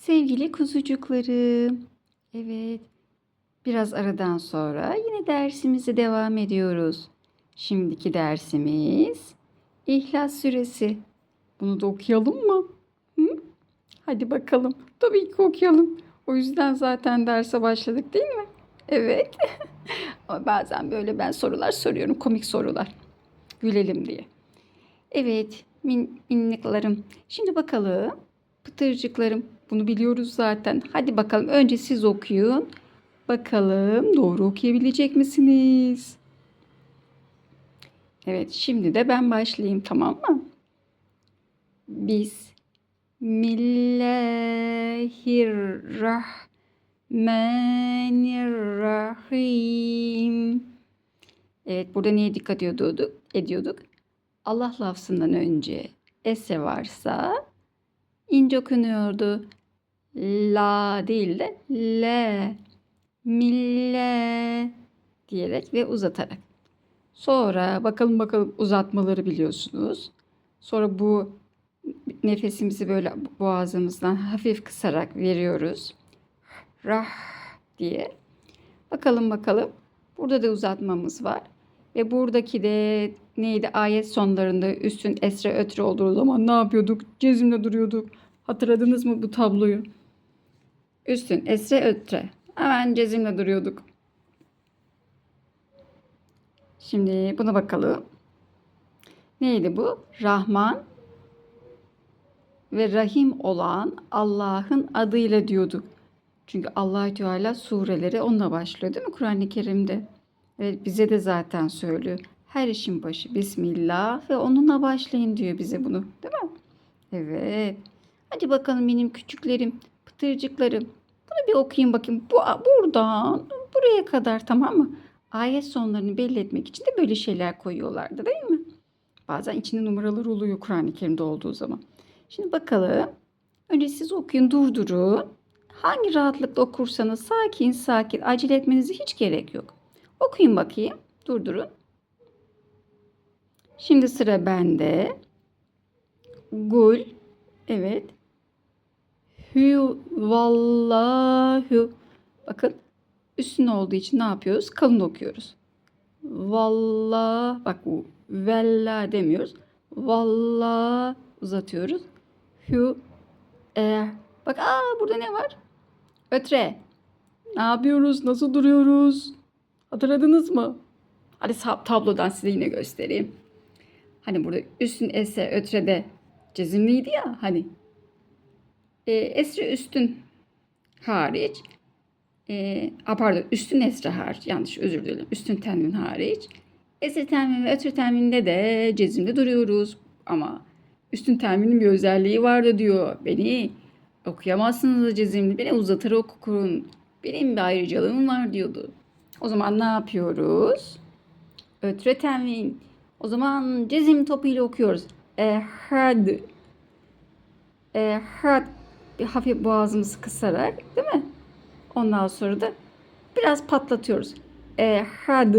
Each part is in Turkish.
Sevgili kuzucuklarım. Evet. Biraz aradan sonra yine dersimize devam ediyoruz. Şimdiki dersimiz İhlas Suresi. Bunu da okuyalım mı? Hı? Hadi bakalım. Tabii ki okuyalım. O yüzden zaten derse başladık değil mi? Evet. Ama bazen böyle ben sorular soruyorum. Komik sorular. Gülelim diye. Evet min, minniklarım. Şimdi bakalım. Pıtırcıklarım. Bunu biliyoruz zaten. Hadi bakalım önce siz okuyun. Bakalım doğru okuyabilecek misiniz? Evet şimdi de ben başlayayım tamam mı? Bismillahirrahmanirrahim. Evet burada neye dikkat ediyorduk? ediyorduk? Allah lafzından önce ese varsa ince okunuyordu. La değil de le, mille diyerek ve uzatarak. Sonra bakalım bakalım uzatmaları biliyorsunuz. Sonra bu nefesimizi böyle boğazımızdan hafif kısarak veriyoruz. Rah diye. Bakalım bakalım. Burada da uzatmamız var. Ve buradaki de neydi ayet sonlarında üstün esre ötre olduğu zaman ne yapıyorduk? Cezimle duruyorduk. Hatırladınız mı bu tabloyu? Üstün esre ötre. Hemen cezimle duruyorduk. Şimdi buna bakalım. Neydi bu? Rahman ve Rahim olan Allah'ın adıyla diyorduk. Çünkü allah Teala sureleri onunla başlıyor değil mi Kur'an-ı Kerim'de? Evet bize de zaten söylüyor. Her işin başı Bismillah ve onunla başlayın diyor bize bunu. Değil mi? Evet. Hadi bakalım benim küçüklerim, pıtırcıklarım. Bunu bir okuyayım bakayım. Bu, buradan buraya kadar tamam mı? Ayet sonlarını belli etmek için de böyle şeyler koyuyorlardı değil mi? Bazen içinde numaralar oluyor Kur'an-ı Kerim'de olduğu zaman. Şimdi bakalım. Önce siz okuyun, durdurun. Hangi rahatlıkla okursanız sakin sakin acele etmenize hiç gerek yok. Okuyun bakayım. Durdurun. Şimdi sıra bende. Gul. Evet. Hü vallahu. Bakın üstün olduğu için ne yapıyoruz? Kalın okuyoruz. Vallah. Bak bu vella demiyoruz. Vallah uzatıyoruz. Hü e. Bak aa burada ne var? Ötre. Ne yapıyoruz? Nasıl duruyoruz? Hatırladınız mı? Hadi tablodan size yine göstereyim. Hani burada üstün ese ötrede cezimliydi ya hani. E, esre üstün hariç. E, a, pardon üstün esre hariç. Yanlış özür dilerim. Üstün tenvin hariç. Esre tenvin ve ötre tenvinde de cezimde duruyoruz. Ama üstün tenvinin bir özelliği vardı diyor. Beni okuyamazsınız da cezimli. Beni uzatır okun. Benim bir ayrıcalığım var diyordu. O zaman ne yapıyoruz? Ötre tenvin. O zaman cezim topuyla okuyoruz. Ehad. Ehad. Bir hafif boğazımızı kısarak değil mi? Ondan sonra da biraz patlatıyoruz. Ehad.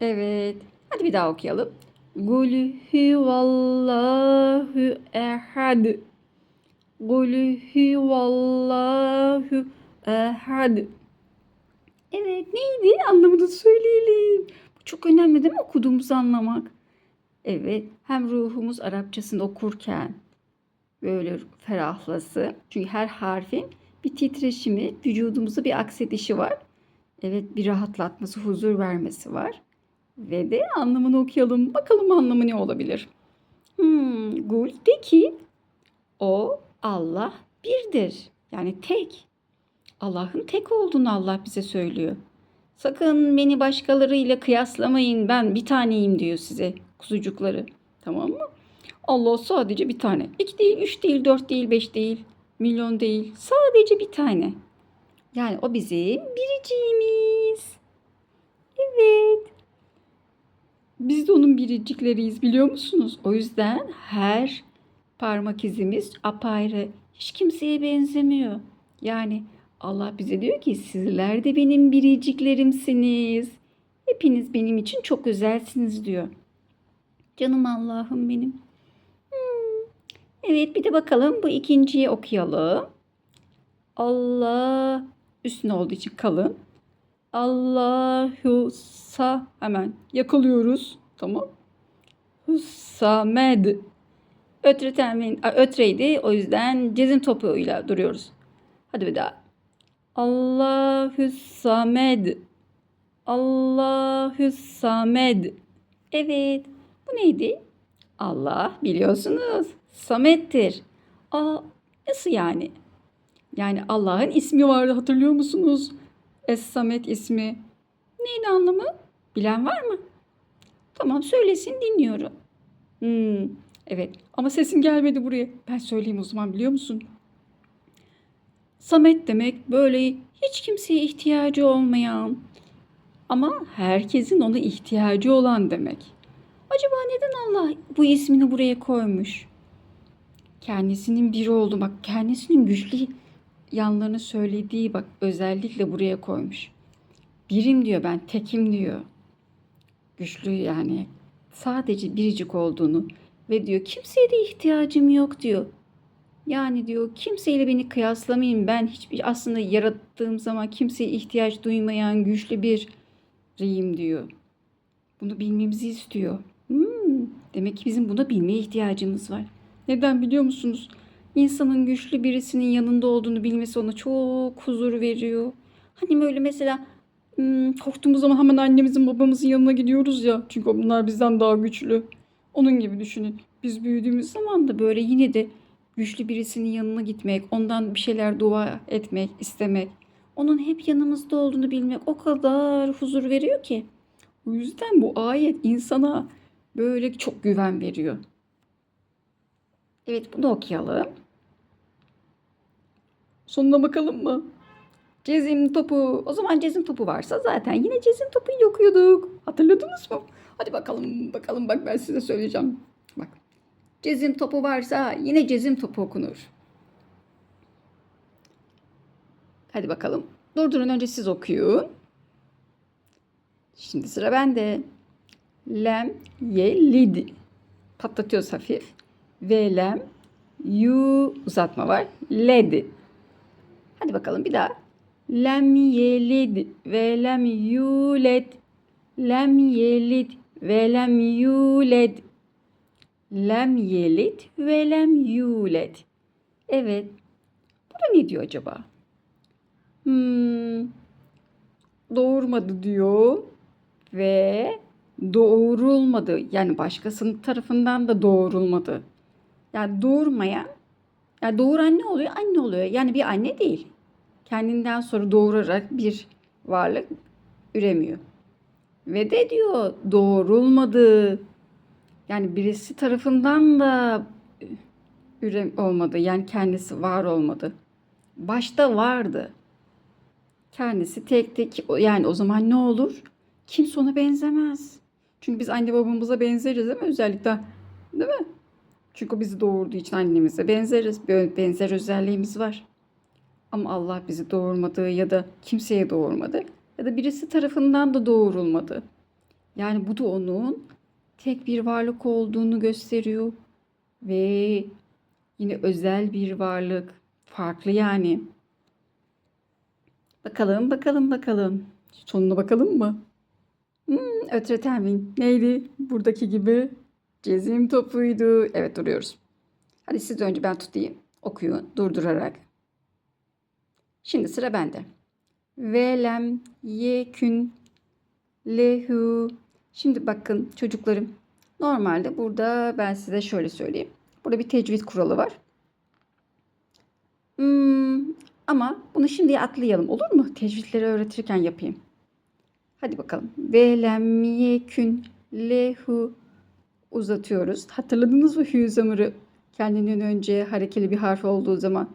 Evet. Hadi bir daha okuyalım. Gul huvallahu ehad. Gul huvallahu ehad. Evet neydi? Anlamını söyleyelim. Çok önemli değil mi okuduğumuzu anlamak? Evet hem ruhumuz Arapçasını okurken böyle ferahlasın. Çünkü her harfin bir titreşimi, vücudumuza bir aksedişi var. Evet bir rahatlatması, huzur vermesi var. Ve de anlamını okuyalım. Bakalım anlamı ne olabilir? Hmm, Gul de ki o Allah birdir. Yani tek. Allah'ın tek olduğunu Allah bize söylüyor. Sakın beni başkalarıyla kıyaslamayın. Ben bir taneyim diyor size kuzucukları. Tamam mı? Allah sadece bir tane. İki değil, üç değil, dört değil, beş değil, milyon değil. Sadece bir tane. Yani o bizim biriciğimiz. Evet. Biz de onun biricikleriyiz biliyor musunuz? O yüzden her parmak izimiz apayrı. Hiç kimseye benzemiyor. Yani Allah bize diyor ki sizler de benim biriciklerimsiniz. Hepiniz benim için çok özelsiniz diyor. Canım Allah'ım benim. Hmm. Evet bir de bakalım bu ikinciyi okuyalım. Allah üstüne olduğu için kalın. Allahu sa hemen yakalıyoruz. Tamam. Hussamed. Ötre temin, a, ötreydi. O yüzden cezim topuğuyla duruyoruz. Hadi bir daha. Allahü samed. Allahü samed. Evet. Bu neydi? Allah biliyorsunuz. Samettir. Aa, nasıl yani? Yani Allah'ın ismi vardı hatırlıyor musunuz? Es-Samet ismi. Neydi anlamı? Bilen var mı? Tamam söylesin dinliyorum. Hmm, evet ama sesin gelmedi buraya. Ben söyleyeyim o zaman biliyor musun? Samet demek böyle hiç kimseye ihtiyacı olmayan ama herkesin ona ihtiyacı olan demek. Acaba neden Allah bu ismini buraya koymuş? Kendisinin biri oldu bak kendisinin güçlü yanlarını söylediği bak özellikle buraya koymuş. Birim diyor ben tekim diyor. Güçlü yani sadece biricik olduğunu ve diyor kimseye de ihtiyacım yok diyor. Yani diyor kimseyle beni kıyaslamayın ben hiçbir aslında yarattığım zaman kimseye ihtiyaç duymayan güçlü bir riyim diyor. Bunu bilmemizi istiyor. Hmm, demek ki bizim buna bilmeye ihtiyacımız var. Neden biliyor musunuz? İnsanın güçlü birisinin yanında olduğunu bilmesi ona çok huzur veriyor. Hani böyle mesela hmm, korktuğumuz zaman hemen annemizin babamızın yanına gidiyoruz ya. Çünkü bunlar bizden daha güçlü. Onun gibi düşünün. Biz büyüdüğümüz zaman da böyle yine de güçlü birisinin yanına gitmek, ondan bir şeyler dua etmek, istemek, onun hep yanımızda olduğunu bilmek o kadar huzur veriyor ki. O yüzden bu ayet insana böyle çok güven veriyor. Evet bunu okuyalım. Sonuna bakalım mı? Cezim topu. O zaman cezim topu varsa zaten yine cezim topuyla okuyorduk. Hatırladınız mı? Hadi bakalım bakalım bak ben size söyleyeceğim. Cezim topu varsa yine cezim topu okunur. Hadi bakalım. Durdurun önce siz okuyun. Şimdi sıra bende. Lem ye lid. Patlatıyoruz hafif. Ve lem yu uzatma var. Led. Hadi bakalım bir daha. Lem yelid ve lem yuled. Lem yelid ve lem yuled. Lem yelid ve lem yuled. Evet. Burada ne diyor acaba? Hmm, doğurmadı diyor ve doğurulmadı. Yani başkasının tarafından da doğurulmadı. Yani doğurmayan, yani doğuran ne oluyor? Anne oluyor. Yani bir anne değil. Kendinden sonra doğurarak bir varlık üremiyor. Ve de diyor doğurulmadı. Yani birisi tarafından da ürem olmadı. Yani kendisi var olmadı. Başta vardı. Kendisi tek tek yani o zaman ne olur? Kimse ona benzemez. Çünkü biz anne babamıza benzeriz değil mi? Özellikle değil mi? Çünkü o bizi doğurduğu için annemize benzeriz. Benzer özelliğimiz var. Ama Allah bizi doğurmadı ya da kimseye doğurmadı. Ya da birisi tarafından da doğurulmadı. Yani bu da onun tek bir varlık olduğunu gösteriyor. Ve yine özel bir varlık. Farklı yani. Bakalım, bakalım, bakalım. Sonuna bakalım mı? Hmm, ötre termin. Neydi? Buradaki gibi cezim topuydu. Evet duruyoruz. Hadi siz önce ben tutayım. Okuyun durdurarak. Şimdi sıra bende. Velem yekün lehu. Şimdi bakın çocuklarım. Normalde burada ben size şöyle söyleyeyim. Burada bir tecvid kuralı var. Hmm, ama bunu şimdi atlayalım olur mu? Tecvidleri öğretirken yapayım. Hadi bakalım. Velem yekün lehu uzatıyoruz. Hatırladınız mı hü zamirı kendinden önce harekeli bir harf olduğu zaman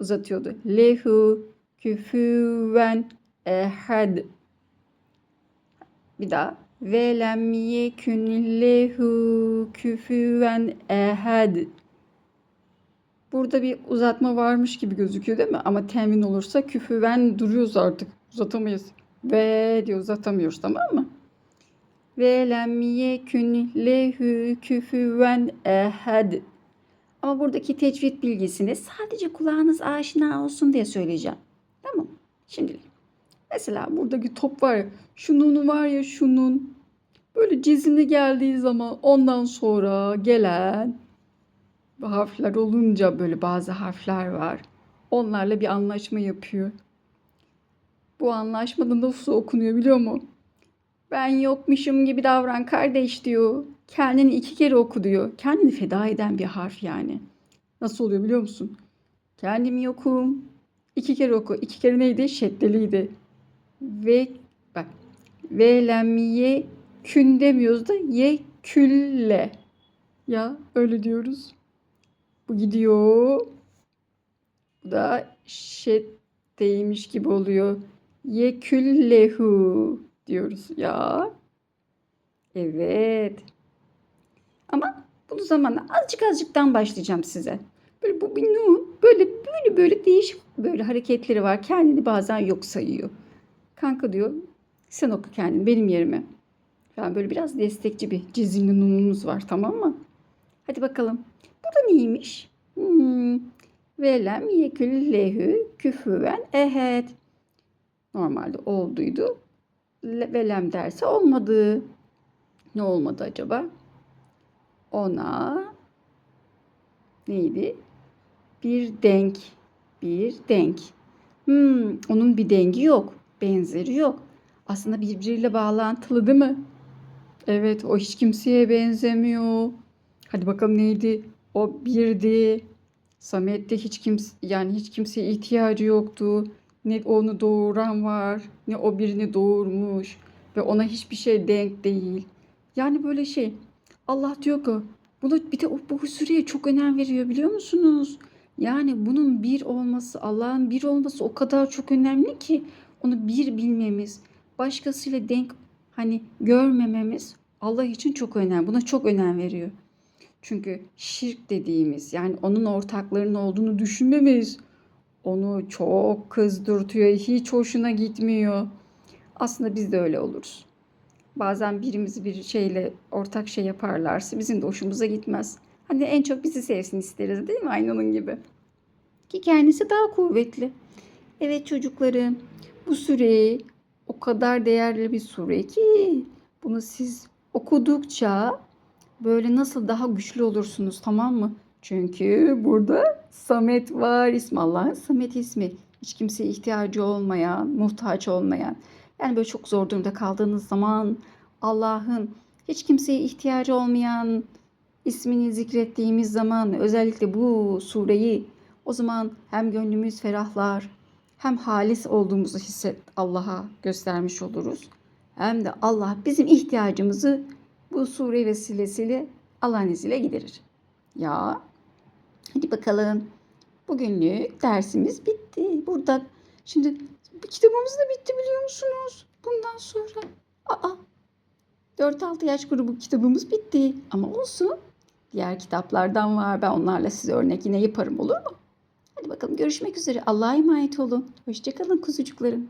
uzatıyordu. Lehu küfüven ehad. Bir daha. Velem yekün lehu küfüven ehad. Burada bir uzatma varmış gibi gözüküyor değil mi? Ama temin olursa küfüven duruyoruz artık. Uzatamayız. Ve diye uzatamıyoruz tamam mı? Ve lem yekün lehu küfüven ehad. Ama buradaki tecvid bilgisini sadece kulağınız aşina olsun diye söyleyeceğim. Tamam. Şimdilik. Mesela buradaki top var ya. Şunun var ya şunun. Böyle cezimli geldiği zaman ondan sonra gelen harfler olunca böyle bazı harfler var. Onlarla bir anlaşma yapıyor. Bu anlaşmada nasıl okunuyor biliyor musun? Ben yokmuşum gibi davran kardeş diyor. Kendini iki kere oku diyor. Kendini feda eden bir harf yani. Nasıl oluyor biliyor musun? Kendimi yokum. İki kere oku. İki kere neydi? Şeddeliydi. Ve bak. Ve lemye kün demiyoruz da ye külle. Ya öyle diyoruz. Bu gidiyor. Bu da şeddeymiş gibi oluyor. Ye küllehu diyoruz ya. Evet. Ama bunu zamanla azıcık azıcıktan başlayacağım size. Böyle bu bir nun böyle böyle böyle değişik böyle hareketleri var. Kendini bazen yok sayıyor. Kanka diyor sen oku kendini benim yerime. Yani böyle biraz destekçi bir cizimli nunumuz var tamam mı? Hadi bakalım. Bu da neymiş? Hmm. Velem yekül lehü küfüven ehed. Normalde olduydu. Le- Velem derse olmadı. Ne olmadı acaba? Ona neydi? Bir denk. Bir denk. Hmm, onun bir dengi yok. Benzeri yok. Aslında birbiriyle bağlantılı değil mi? Evet, o hiç kimseye benzemiyor. Hadi bakalım neydi? O birdi. Samet'te hiç kimse yani hiç kimseye ihtiyacı yoktu. Ne onu doğuran var, ne o birini doğurmuş ve ona hiçbir şey denk değil. Yani böyle şey. Allah diyor ki bunu bir de bu husureye çok önem veriyor biliyor musunuz? Yani bunun bir olması, Allah'ın bir olması o kadar çok önemli ki onu bir bilmemiz, başkasıyla denk hani görmememiz Allah için çok önemli. Buna çok önem veriyor. Çünkü şirk dediğimiz yani onun ortaklarının olduğunu düşünmemiz onu çok kızdırtıyor. Hiç hoşuna gitmiyor. Aslında biz de öyle oluruz. Bazen birimizi bir şeyle ortak şey yaparlarsa bizim de hoşumuza gitmez. Hani en çok bizi sevsin isteriz değil mi? Aynı onun gibi. Ki kendisi daha kuvvetli. Evet çocuklarım bu sure o kadar değerli bir sure ki bunu siz okudukça böyle nasıl daha güçlü olursunuz tamam mı? Çünkü burada Samet var ismi Allah'ın Samet ismi. Hiç kimseye ihtiyacı olmayan, muhtaç olmayan. Yani böyle çok zor durumda kaldığınız zaman Allah'ın hiç kimseye ihtiyacı olmayan ismini zikrettiğimiz zaman özellikle bu sureyi o zaman hem gönlümüz ferahlar hem halis olduğumuzu hisset Allah'a göstermiş oluruz. Hem de Allah bizim ihtiyacımızı bu sure vesilesiyle Allah'ın izniyle giderir. Ya hadi bakalım. Bugünlük dersimiz bitti. Burada şimdi kitabımız da bitti biliyor musunuz? Bundan sonra. Aa 4-6 yaş grubu kitabımız bitti. Ama olsun. Diğer kitaplardan var. Ben onlarla size örnek yine yaparım olur mu? Hadi bakalım görüşmek üzere. Allah'a emanet olun. Hoşçakalın kuzucuklarım.